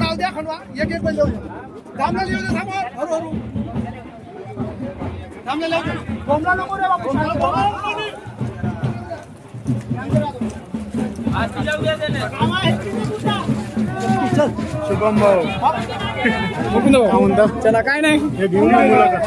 तो राहू द्या खंडवा एक एक बैल थांबला लिहू दे थांबा हळू हळू थांबला लिहू दे बोंबला नको रे बापू बोंबला नको. शुभम भाऊ म्हणता चला काय नाही. हे घेऊन या मुलाखत.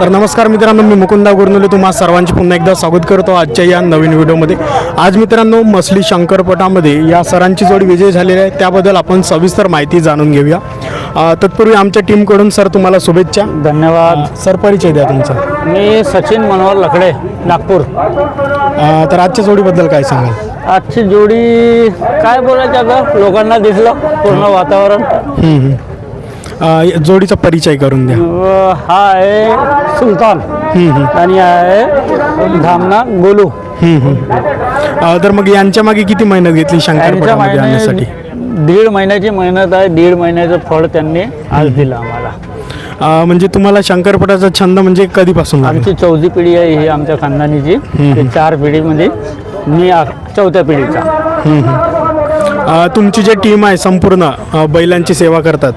तर नमस्कार मित्रांनो मी मुकुंदा गुरनुले तुम्हा सर्वांचे पुन्हा एकदा स्वागत करतो आजच्या या नवीन व्हिडिओमध्ये. आज मित्रांनो मसली शंकरपटामध्ये या सरांची जोडी विजय झालेली आहे. त्याबद्दल आपण सविस्तर माहिती जाणून घेऊया. तत्पूर्वी आमच्या टीमकडून सर तुम्हाला शुभेच्छा. धन्यवाद. सर परिचय द्या तुमचा. मी सचिन मनोहर लकडे नागपूर. तर आजच्या जोडीबद्दल काय सांगाल? आजची जोडी काय बोलायचं अगं? लोकांना दिसलं पूर्ण वातावरण. हम्म, हम्म. अ, जोडीचा परिचय करून द्या. व हा आहे सुलतान. आणि हा आहे धामना गोलू. हम्म, हम्म. अ, तर मग यांच्या मागे किती मेहनत घेतली यांच्या शंकरपटामध्ये आणण्यासाठी? महिने दीड महिन्याची मेहनत आहे दीड महिन्याचं फळ त्यांनी आज दिलं आम्हाला. अ, म्हणजे तुम्हाला शंकरपटाचा छंद म्हणजे कधीपासून लागला? आमची चौथी पिढी आहे ही आमच्या खानदानीची. ते चार पिढीमध्ये मी आ- चौथ्या पिढीचा. तुमची जी टीम आहे संपूर्ण बैलांची सेवा करतात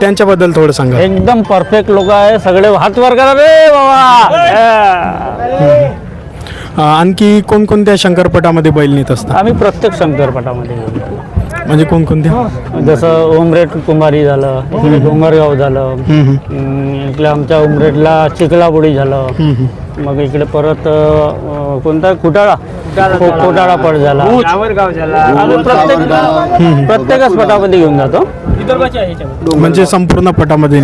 त्यांच्याबद्दल थोडं सांगा. एकदम परफेक्ट लोक आहे सगळे हात वर करा रे बाबा. आणखी कोणकोणत्या शंकरपटामध्ये बैल नेत असतात? आम्ही प्रत्येक शंकरपटामध्ये. म्हणजे कोणकोणत्या जसं उमरेट कुंभारी झालं डोंगरगाव झालं इकडे आमच्या उमरेटला चिखलाबुडी झालं. मग इकडे परत कोणता? कुटाळा. कोटाळा पड झाला. प्रत्येक प्रत्येक स्पटामध्ये घेऊन जातो. म्हणजे संपूर्ण पटामध्ये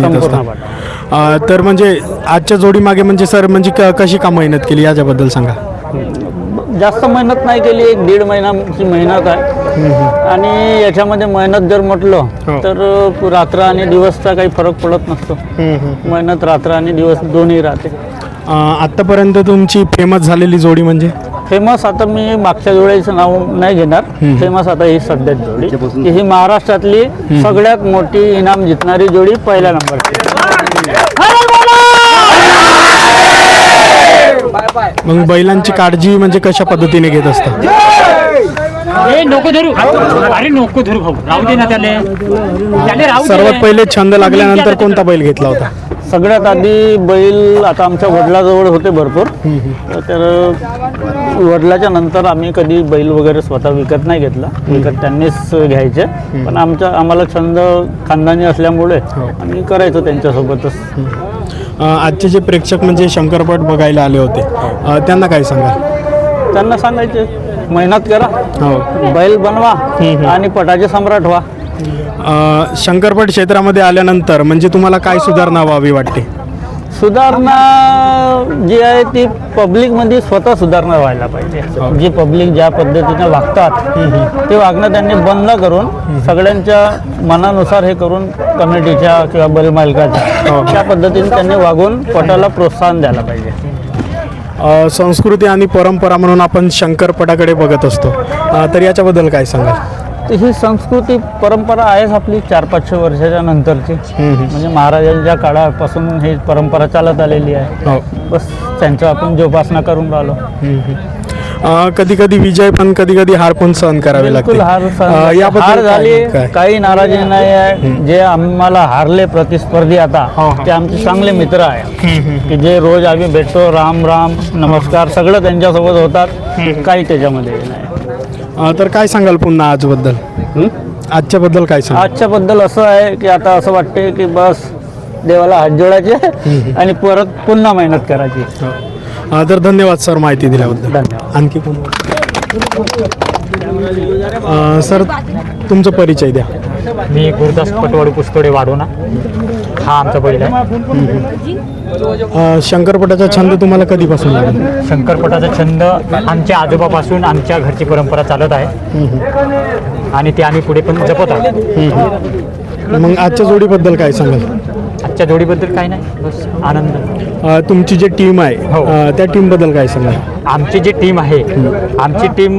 तर म्हणजे आजच्या जोडीमागे म्हणजे सर म्हणजे क- कशी का मेहनत केली याच्याबद्दल सांगा. जास्त मेहनत नाही केली एक दीड महिन्याची मेहनत आहे. आणि याच्यामध्ये मेहनत जर म्हटलं हो. तर रात्र आणि दिवसचा काही फरक पडत नसतो. मेहनत रात्र आणि दिवस दोन्ही राहते. अ, आत्तापर्यंत तुमची फेमस झालेली जोडी म्हणजे? फेमस आता मी मागच्या जोडीचं नाव नाही घेणार. फेमस आता ही सध्याच जोडी. की ही महाराष्ट्रातली सगळ्यात मोठी इनाम जितणारी जोडी पहिल्या नंबरची. मग बैलांची काळजी म्हणजे कशा पद्धतीने घेत असतात? ए नको धरू. अरे नको धरू भाऊ. राहू दे ना त्याले. त्याले राहू दे. सर्वात पहिले छंद लागल्यानंतर कोणता बैल घेतला होता? सगळ्यात आधी बैल आता आमच्या वडिलाजवळ होते भरपूर. तर वडिलाच्या नंतर आम्ही कधी बैल वगैरे स्वतः विकत नाही घेतला. विकत त्यांनीच घ्यायचे. पण आमच्या आम्हाला छंद खानदानी असल्यामुळे आम्ही करायचो त्यांच्यासोबतच. अ, आजचे जे प्रेक्षक म्हणजे शंकरपट बघायला आले होते अ, त्यांना काय सांगा त्यांना सांगायचे. मेहनत करा हो. बैल बनवा आणि पटाचे सम्राट व्हा. अ, शंकरपट क्षेत्रामध्ये आल्यानंतर म्हणजे तुम्हाला काय सुधारणा व्हावी वाटते? सुधारणा जी आहे ती पब्लिकमध्ये स्वतः सुधारणा व्हायला पाहिजे. जी पब्लिक ज्या पद्धतीने वागतात ते वागणं त्यांनी बंद करून सगळ्यांच्या मनानुसार हे करून कमिटीच्या किंवा बैल मालकाच्या त्या पद्धतीने त्यांनी वागून पटाला प्रोत्साहन द्यायला पाहिजे. संस्कृती आणि परंपरा म्हणून आपण शंकरपटाकडे बघत असतो. तर याच्याबद्दल काय सांगाल? तर ही संस्कृती परंपरा आहेच आपली चार पाचशे वर्षाच्या नंतरची. म्हणजे महाराजांच्या काळापासून ही परंपरा चालत आलेली आहे. हो. बस त्यांचं आपण जोपासना करून राहिलो. कधी कधी विजय पण कधी कधी हार पण सहन करावे लागते बिलकुल हार अ, सहन- याबद्दल हार काय झाली काय? काही नाराजी नाही आहे. जे आम्हाला हारले प्रतिस्पर्धी आता हो, हो. ते आमचे चांगले मित्र आहे. की जे रोज आम्ही भेटतो राम राम नमस्कार सगळं त्यांच्यासोबत होतात. काही त्याच्यामध्ये हे नाही. अ, तर काय सांगाल पुन्हा आजबद्दल? हं? आजच्या बद्दल काय सांगाल? आजच्या बद्दल असं आहे की आता असं वाटते की बस देवाला हात जोडायचे आणि परत पुन्हा मेहनत करायची. अ, तर धन्यवाद सर माहिती दिल्याबद्दल. धन्यवाद. आणखी कोण? अ, सर तुमचा परिचय द्या. मी गुरुदास पटवाडू पुस्तोडे वाढवणा हा आमचा बैल आहे. अ, शंकरपटाचा छंद तुम्हाला कधीपासून लागला? शंकरपटाचा छंद आमच्या आजोबापासून आमच्या घरची परंपरा चालत आहे. आणि ते आम्ही पुढे पण जपत आहोत. मग आजच्या जोडीबद्दल काय सांगाल? आजच्या जोडीबद्दल काही नाही बस आनंद. अ, तुमची जी टीम आहे हो. अ, त्या टीमबद्दल काय सांगाल? आमची जी टीम आहे आमची टीम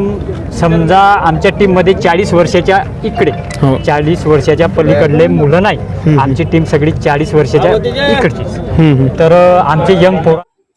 समजा आमच्या टीममध्ये चाळीस वर्षाच्या इकडे हो. चाळीस वर्षाच्या पलीकडले मुलं नाही. आमची टीम सगळी चाळीस वर्षाच्या हम्म, हम्म. तर अ, आमचे यंग पोर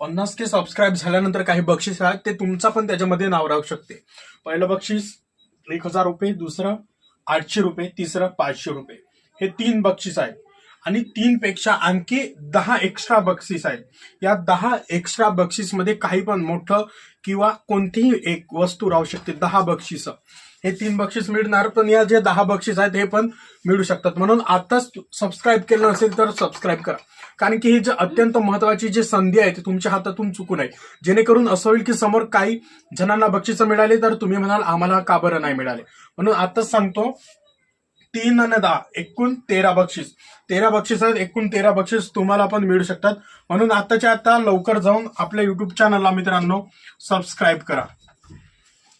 पन्नास के सबस्क्राईब झाल्यानंतर काही बक्षीस आहेत ते तुमचा पण त्याच्यामध्ये नाव राहू शकते. पहिलं बक्षीस एक हजार रुपये दुसरं आठशे रुपये तिसरं पाचशे रुपये. हे तीन बक्षीस आहेत. आणि तीन पेक्षा आणखी दहा एक्स्ट्रा बक्षीस आहेत. या दहा एक्स्ट्रा बक्षीसमध्ये काही पण मोठं किंवा कोणतीही एक वस्तू राहू शकते दहा बक्षिसं. हे तीन बक्षीस मिळणार पण या जे दहा बक्षीस आहेत हे पण मिळू शकतात. म्हणून आताच सबस्क्राईब केलं नसेल तर सबस्क्राईब करा. कारण की ही जी अत्यंत महत्वाची जी संधी आहे ती तुमच्या हातातून चुकून आहे. जेणेकरून असं होईल की समोर काही जणांना बक्षिसं मिळाली तर तुम्ही म्हणाल आम्हाला का बरं नाही मिळाले? म्हणून आताच सांगतो तीन आणि दहा एकूण तेरा बक्षीस. तेरा बक्षीस आहेत एकूण तेरा बक्षीस तुम्हाला पण मिळू शकतात. म्हणून आताच्या आता लवकर जाऊन आपल्या युट्यूब चॅनलला मित्रांनो सबस्क्राईब करा.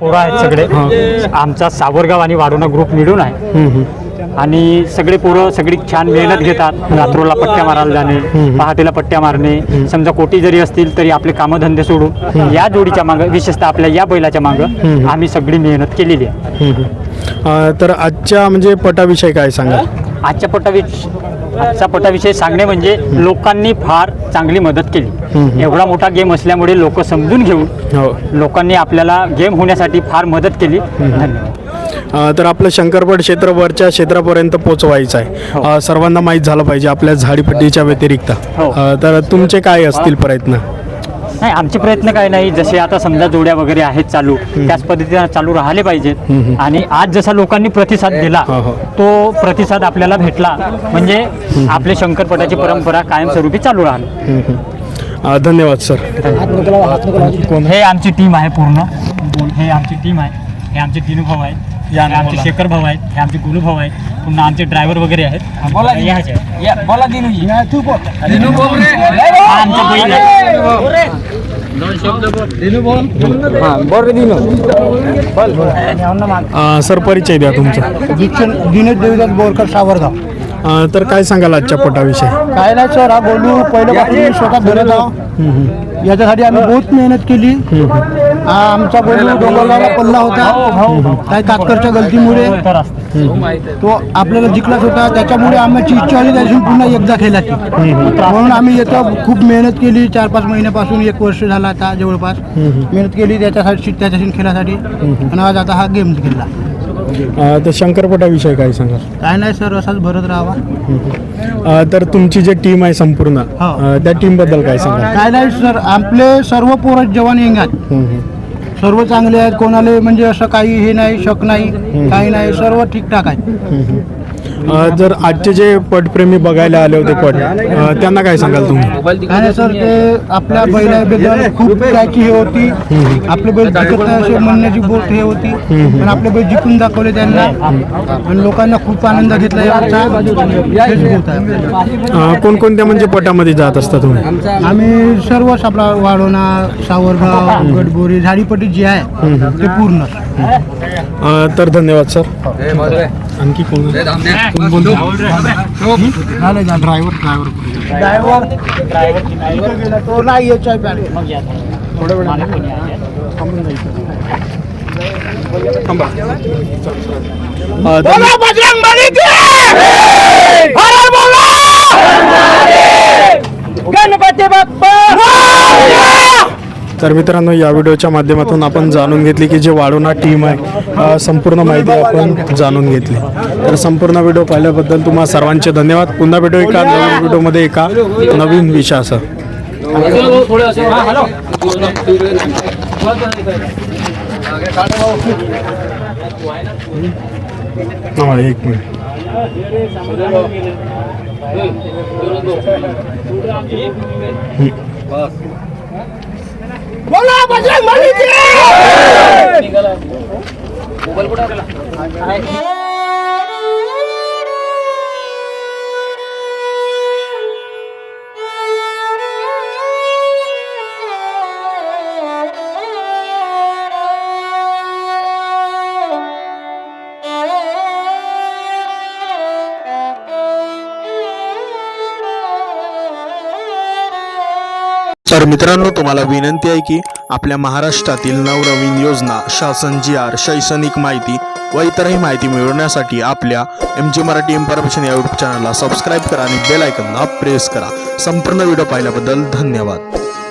पोरं आहेत सगळे. आमचा सावरगाव आणि वाढवणा ग्रुप मिळून आहे. आणि सगळे पोरं सगळी छान मेहनत घेतात. रात्रोला पट्ट्या मारायला जाणे पहाटेला पट्ट्या मारणे. समजा कोटी जरी असतील तरी आपले कामधंदे सोडून या जोडीच्या मागं विशेषतः आपल्या या बैलाच्या मागं आम्ही सगळी मेहनत केलेली आहे. तर आजच्या म्हणजे पटाविषयी काय सांगाल? आजच्या पटाविष आजचा पटाविषयी सांगणे म्हणजे लोकांनी फार चांगली मदत केली. एवढा मोठा गेम असल्यामुळे लोक समजून घेऊन हो. लोकांनी आपल्याला गेम होण्यासाठी फार मदत केली. धन्यवाद. तर आपलं शंकरपट क्षेत्र वरच्या क्षेत्रापर्यंत पोहोचवायचं हो. आहे अ, सर्वांना माहीत झालं पाहिजे आपल्या झाडीपट्टीच्या व्यतिरिक्त. हो. तर तुमचे काय असतील प्रयत्न? नाही आमचे प्रयत्न काय नाही जसे आता समजा जोड्या वगैरे आहेत चालू त्याच पद्धतीने चालू राहिले पाहिजेत आणि आज जसा लोकांनी प्रतिसाद दिला हो, हो. तो प्रतिसाद आपल्याला भेटला. म्हणजे आपले शंकरपटाची परंपरा कायमस्वरूपी चालू राहिली. धन्यवाद सर. हे आमची टीम आहे पूर्ण. हे आमची टीम आहे. हे आमचे तीन भाऊ आहेत. हे आमचे शेखर भाऊ आहेत हे आमचे गुरु भाऊ आहेत पुन्हा आमचे ड्रायव्हर वगैरे आहेत. बोला दिनू. हा आमचा बैल. आहे. अ, सर परिचय द्या तुमचा. दीक्षण दिनेश देवीदास बोरकर सावरगाव. अ, तर काय सांगाल आजच्या पटाविषयी? काय नाही सर हा गोलू पहिल्यापासून मी स्वतः आहो याच्यासाठी आम्ही बहुत मेहनत केली. आमचा गोलू डोंगरगावला पडला होता. काही कातकरच्या गलतीमुळे. तो आपल्याला जिंकलाच होता त्याच्यामुळे आमची इच्छा झाली त्याची पुन्हा एकदा खेळायची. म्हणून आम्ही येतं खूप मेहनत केली. चार पाच महिन्यापासून एक वर्ष झाला आता जवळपास. मेहनत केली त्याच्यासाठी त्याच्याशी खेळासाठी. आणि आज आता हा गेम खेळला. तर शंकरपटाविषयी काय सांगाल काय नाही सर असाच भरत राहावा. तर तुमची जी टीम आहे संपूर्ण हो. त्या टीमबद्दल काय सांगाल काय नाही सर आपले सर्व पोरं जवान येंग आहेत हम्म, हम्म. सर्व चांगले आहेत. कोणाला म्हणजे असं काही हे नाही शक नाही काही नाही. सर्व ठीकठाक आहे जर आजचे जे पटप्रेमी बघायला आले होते पट त्यांना काय सांगाल तुम्ही? काय सर ते आपल्या बैलाबद्दल खूप हे होती. आपले बैल जिंकत नाही असे म्हणण्याची बोट हे होती. पण आपले बैल जिंकून दाखवले त्यांना. आणि लोकांना खूप आनंद घेतला याचा कोणकोणत्या म्हणजे पटामध्ये जात असता तुम्ही? आम्ही सर्वच आपला वाढोणा सावरगाव गडबोरी झाडीपट्टी जी आहे ते पूर्ण. तर धन्यवाद सर. आणखी कोण? ड्रायव्हर ड्रायव्हर ड्रायव्हर गेला तो नाही याच्या वेळ गणपती बाप्पा! तर मित्रांनो या व्हिडिओच्या माध्यमातून आपण जाणून घेतली की जे वाढवणा टीम आहे संपूर्ण माहिती आपण जाणून घेतली. तर संपूर्ण व्हिडिओ पाहिल्याबद्दल तुम्हाला सर्वांचे धन्यवाद. पुन्हा भेटू एका नवीन व्हिडिओमध्ये एका नवीन विषयासह. एक मिनिट. तर मित्रांनो तुम्हाला विनंती आहे की आपल्या महाराष्ट्रातील नवनवीन योजना शासन जी आर शैक्षणिक माहिती व इतरही माहिती मिळवण्यासाठी आपल्या एम जी मराठी इन्फॉर्मेशन या यूट्यूब चॅनलला सबस्क्राईब करा आणि बेलायकनला प्रेस करा. संपूर्ण व्हिडिओ पाहिल्याबद्दल धन्यवाद.